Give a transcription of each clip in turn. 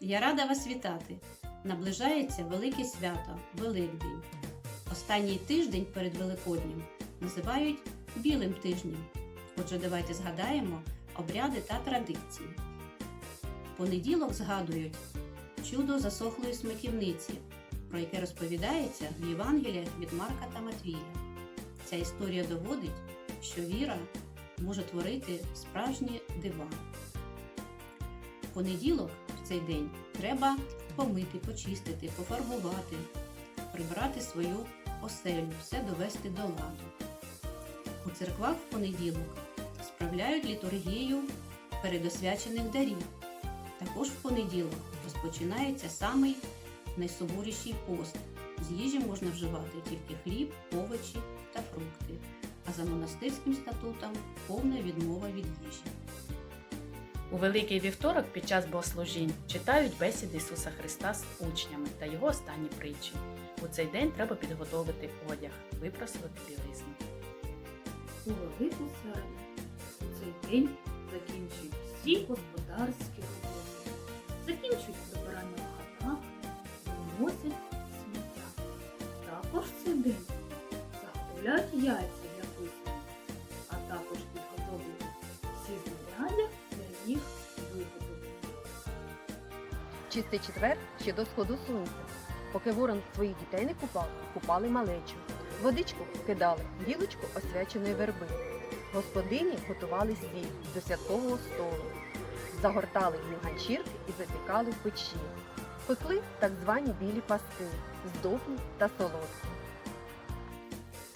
Я рада вас вітати. Наближається велике свято Великдень. Останній тиждень перед Великоднім називають білим тижнем. Отже, давайте згадаємо обряди та традиції. В понеділок згадують чудо засохлої смаківниці, про яке розповідається в Євангеліях від Марка та Матвія. Ця історія доводить, що віра може творити справжні дива. В понеділок цей день треба помити, почистити, пофарбувати, прибрати свою оселю, все довести до ладу. У церквах в понеділок справляють літургію передосвячених дарів. Також в понеділок розпочинається самий найсуворіший пост. З їжі можна вживати тільки хліб, овочі та фрукти, а за монастирським статутом повна відмова від їжі. У Великий вівторок під час богослужінь читають бесіди Ісуса Христа з учнями та його останні притчі. У цей день треба підготовити одяг, випросувати білизну. у велику. У цей день закінчують всі господарські роботи, закінчують прибирання в хатах, виносять сміття. Також цей день заготовляють яйця Чистий четвер ще до сходу сонця. Поки ворон своїх дітей не купав, купали малечу. Водичку кидали в освяченої верби. Господині готували сіль до святкового столу. Загортали в ганчірки і запікали в печі. Пекли так звані білі паски, здобні та солодкі.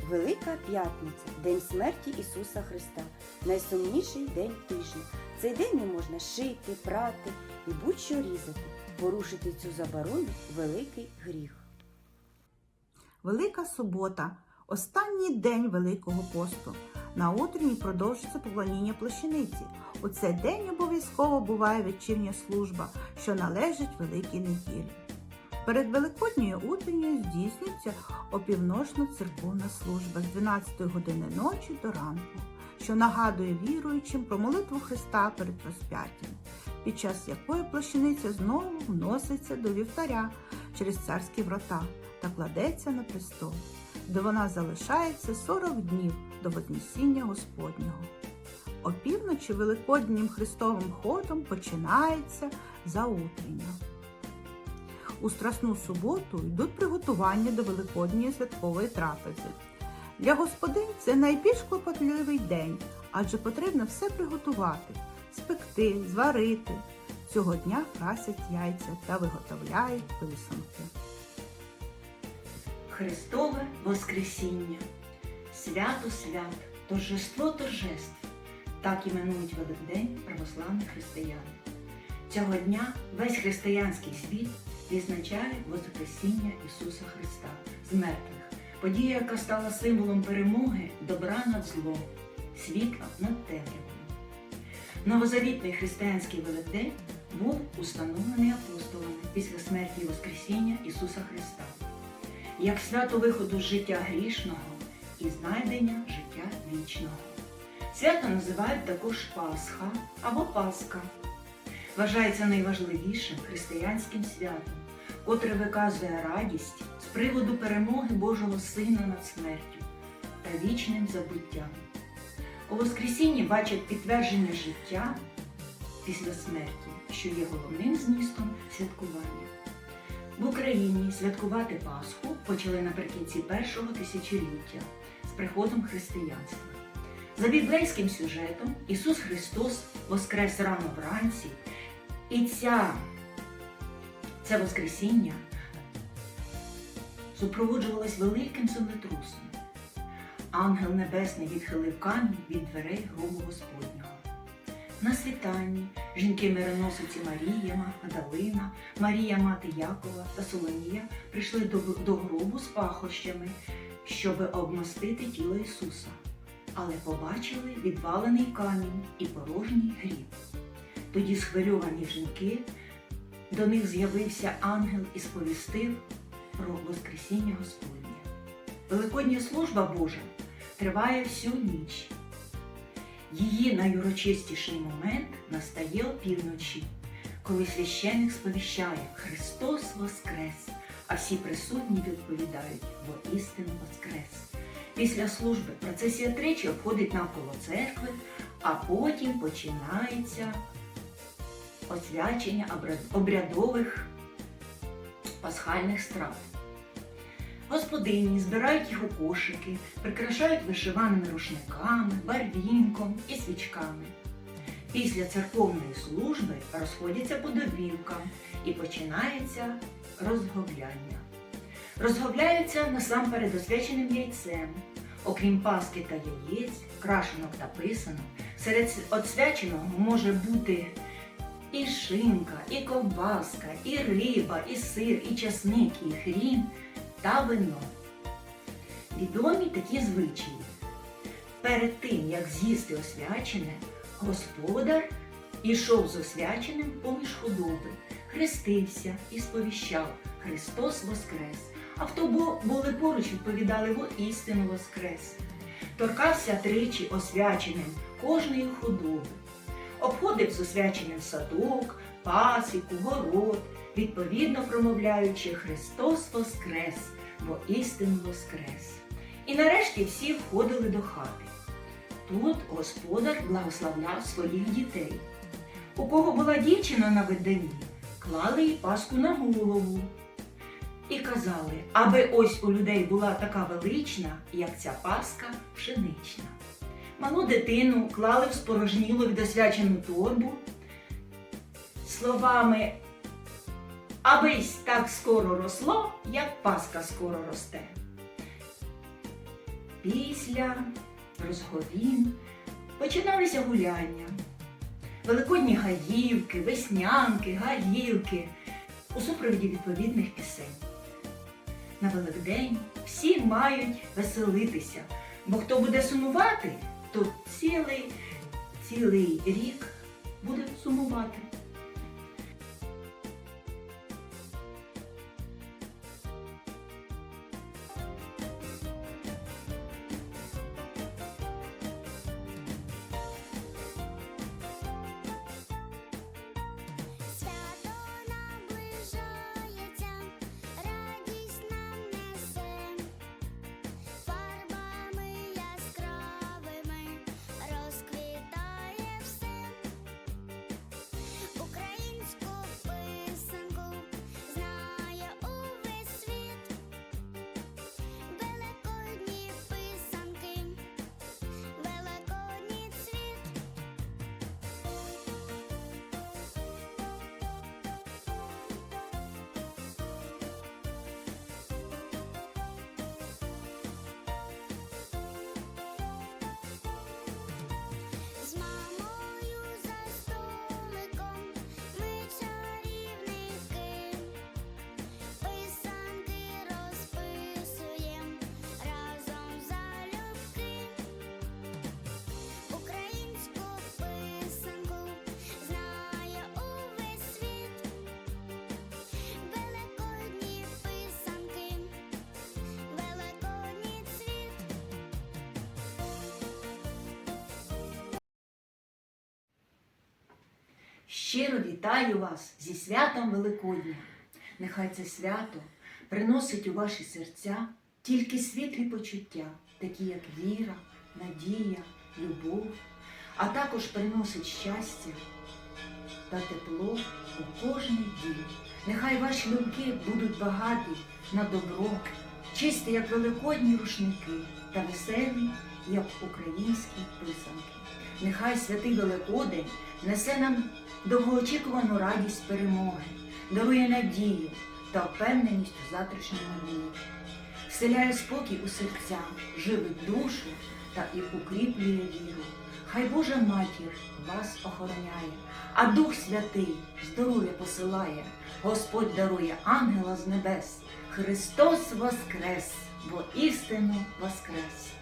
Велика П'ятниця День смерті Ісуса Христа. Найсумніший день тижня. Цей день не можна шити, прати і будь-що різати. Порушити цю заборону великий гріх. Велика субота останній день Великого посту. На утренні продовжується поклоніння плащаниці. У цей день обов'язково буває вечірня служба, що належить Великій неділі. Перед Великодньою утренньою здійснюється опівночна церковна служба з 12 години ночі до ранку, що нагадує віруючим про молитву Христа перед розп'яттям, під час якої плащаниця знову вноситься до вівтаря через царські врата та кладеться на престол, де вона залишається 40 днів до Вознесіння Господнього. Опівночі Великоднім Христовим ходом починається заутрення. У Страсну суботу йдуть приготування до Великодньої святкової трапези. Для господинь це найбільш клопотливий день, адже потрібно все приготувати, спекти, зварити. Цього дня красять яйця та виготовляють писанки. Христове Воскресіння, свято свят, торжество торжеств. Так іменують Великдень православні християни. Цього дня весь християнський світ відзначає Воскресіння Ісуса Христа з мертвих, подія, яка стала символом перемоги добра над злом, світла над темрявою. Новозавітний християнський Великдень був установлений апостолами після смерті і Воскресіння Ісуса Христа як свято виходу з життя грішного і знайдення життя вічного. Свято називають також Пасха або Пасха. Вважається найважливішим християнським святом, котре виказує радість з приводу перемоги Божого Сина над смертю та вічним забуттям. У Воскресінні бачать підтвердження життя після смерті, що є головним змістом святкування. В Україні святкувати Пасху почали наприкінці першого тисячоліття з приходом християнства. За біблейським сюжетом Ісус Христос воскрес рано вранці, і ця, це Воскресіння супроводжувалось великим землетрусом. Ангел Небесний відхилив камінь від дверей гробу Господнього. На світанні жінки-мироносиці Марія, Магдалина, Марія мати Якова та Соломія прийшли до, до гробу з пахощами, щоби обмастити тіло Ісуса, але побачили відвалений камінь і порожній гріб. Тоді схвильовані жінки, до них з'явився ангел і сповістив про Воскресіння Господнє. Великодня служба Божа триває всю ніч. Її найурочистіший момент настає опівночі, коли священник сповіщає Христос Воскрес, а всі присутні відповідають, бо істину Воскрес. Після служби процесія тричі обходить навколо церкви, а потім починається освячення обрядових пасхальних страв. Господині збирають їх у кошики, прикрашають вишиваними рушниками, барвінком і свічками. Після церковної служби розходяться по домівкам і починається розговляння. Розговляються насамперед освяченим яйцем. Окрім паски та яєць, крашенок та писанок, серед освяченого може бути і шинка, і ковбаска, і риба, і сир, і часник, і хрін та вино. Відомі такі звичаї. Перед тим, як з'їсти освячене, господар ішов з освяченим поміж худоби, хрестився і сповіщав Христос Воскрес. А хто були поруч, відповідали во істину Воскрес. Торкався тричі освяченим кожної худоби. Обходив з освяченим садок, пасіку, город, відповідно промовляючи Христос Воскрес, бо істину Воскрес. І нарешті всі входили до хати. Тут господар благословляв своїх дітей. У кого була дівчина на виданні, клали їй паску на голову. І казали, аби ось у людей була така велична, як ця паска пшенична. Малу дитину клали в спорожнілу відосвячену торбу словами Абись так скоро росло, як паска скоро росте. Після розговін починалися гуляння. Великодні гаївки, веснянки, гаївки у супровіді відповідних пісень. На Великдень всі мають веселитися, бо хто буде сумувати, то цілий, цілий рік буде сумувати. Щиро вітаю вас зі святом Великодня. Нехай це свято приносить у ваші серця тільки світлі почуття, такі як віра, надія, любов, а також приносить щастя та тепло у кожний дім. Нехай ваші думки будуть багаті на добро, чисті, як великодні рушники, та веселі, як українські писанки. Нехай святий Великодень несе нам довгоочікувану радість перемоги, дарує надію та впевненість у завтрашньому дні, вселяє спокій у серця, живить душу та і укріплює віру. Хай Божа матір вас охороняє, а Дух Святий здоров'я посилає, Господь дарує ангела з небес, Христос воскрес, бо істину воскрес.